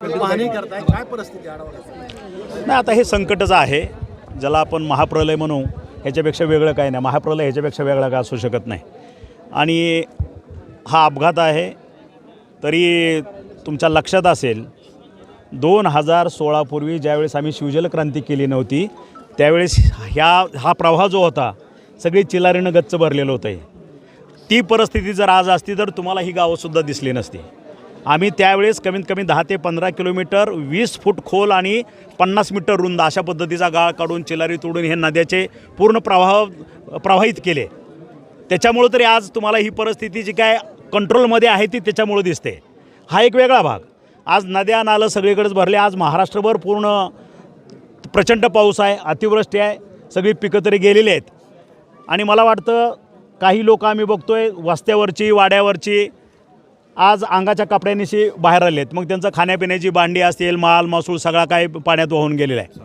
पाहणी करताय? काय परिस्थिती आढावा नाही आता हे संकटच आहे ज्याला आपण महाप्रलय म्हणू ह्याच्यापेक्षा वेगळं काही नाही. महाप्रलय ह्याच्यापेक्षा वेगळा काय असू शकत नाही. आणि हा अपघात आहे तरी तुमच्या लक्षात असेल दोन हजार सोळापूर्वी ज्यावेळेस आम्ही शिवजल क्रांती केली नव्हती त्यावेळेस ह्या हा प्रवाह जो होता सगळी चिलारीनं गच्च भरलेलं होतं. ती परिस्थिती जर आज असती तर तुम्हाला ही गावंसुद्धा दिसली नसती. आम्ही त्यावेळेस कमीत कमी दहा ते पंधरा किलोमीटर वीस फूट खोल आणि पन्नास मीटर रुंद अशा पद्धतीचा गाळ काढून चिलारी तोडून हे नद्याचे पूर्ण प्रवाह प्रवाहित केले. त्याच्यामुळं तरी आज तुम्हाला ही परिस्थिती जी काय कंट्रोलमध्ये आहे ती त्याच्यामुळं दिसते. हा एक वेगळा भाग. आज नद्या नालं सगळीकडेच भरले. आज महाराष्ट्रभर पूर्ण प्रचंड पाऊस आहे अतिवृष्टी आहे. सगळी पिकं तरी गेलेली आहेत. आणि मला वाटतं काही लोक आम्ही बघतोय वस्त्यावरची वाड्यावरची आज अंगाच्या कपड्यांनीशी बाहेर आले आहेत मग त्यांचं खाण्यापिण्याची भांडी असतील माल महसूल सगळा काही पाण्यात वाहून गेलेला आहे.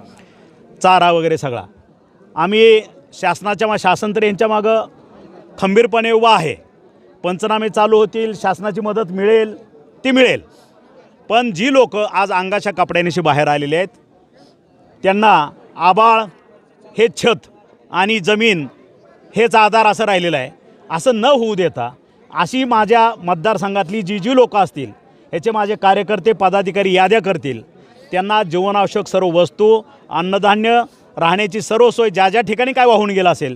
चारा वगैरे सगळा. आम्ही शासनाच्या मा शासन तर यांच्या मागं खंबीरपणे उभा आहे. पंचनामे चालू होतील शासनाची मदत मिळेल ती मिळेल. पण जी लोक आज अंगाच्या कपड्यांनीशी बाहेर आलेले आहेत त्यांना आबाळ हे छत आणि जमीन हेच आधार असं राहिलेलं आहे. असं न होऊ देता अशी माझ्या मतदारसंघातली जी जी लोकं असतील ह्याचे माझे कार्यकर्ते पदाधिकारी याद्या करतील. त्यांना जीवनावश्यक सर्व वस्तू अन्नधान्य राहण्याची सर्व सोय ज्या ज्या ठिकाणी काय वाहून गेला असेल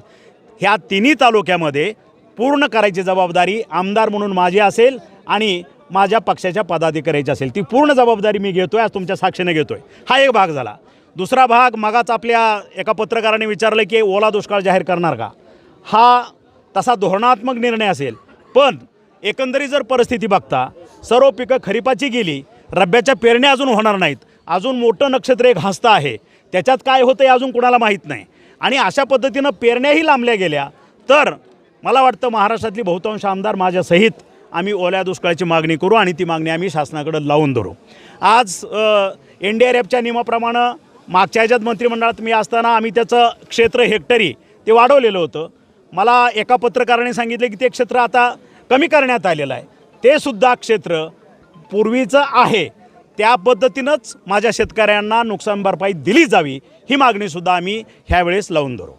ह्या तिन्ही तालुक्यामध्ये पूर्ण करायची जबाबदारी आमदार म्हणून माझी असेल आणि माझ्या पक्षाच्या पदाधिकाऱ्याची असेल. ती पूर्ण जबाबदारी मी घेतो आहे आज तुमच्या साक्षीने घेतो आहे हा एक भाग झाला. दुसरा भाग मगाच आपल्या एका पत्रकाराने विचारलं की ओला दुष्काळ जाहीर करणार का? हा तसा धोरणात्मक निर्णय असेल. पण एकंदरीत जर परिस्थिती बघता सर्व पिकं खरीपाची गेली रब्याच्या पेरण्या अजून होणार नाहीत. अजून मोठं नक्षत्र एक हस्त आहे. त्याच्यात काय होतं हे अजून कुणाला माहीत नाही. आणि अशा पद्धतीनं पेरण्याही लांबल्या गेल्या. तर मला वाटतं महाराष्ट्रातली बहुतांश आमदार माझ्यासहित आम्ही ओल्या दुष्काळाची मागणी करू आणि ती मागणी आम्ही शासनाकडे लावून धरू. आज एन डी आर एफच्या नियमाप्रमाणे मागच्या ह्याच्यात मंत्रिमंडळात मी असताना आम्ही त्याचं क्षेत्र हेक्टरी ते वाढवलेलं होतं. मला एका पत्रकाराने सांगितलं की ते क्षेत्र आता कमी करण्यात आलेलं आहे. ते सुद्धा क्षेत्र पूर्वीचं आहे. त्या पद्धतीनंच माझ्या शेतकऱ्यांना नुकसान भरपाई दिली जावी ही मागणीसुद्धा आम्ही ह्यावेळेस लावून धरू.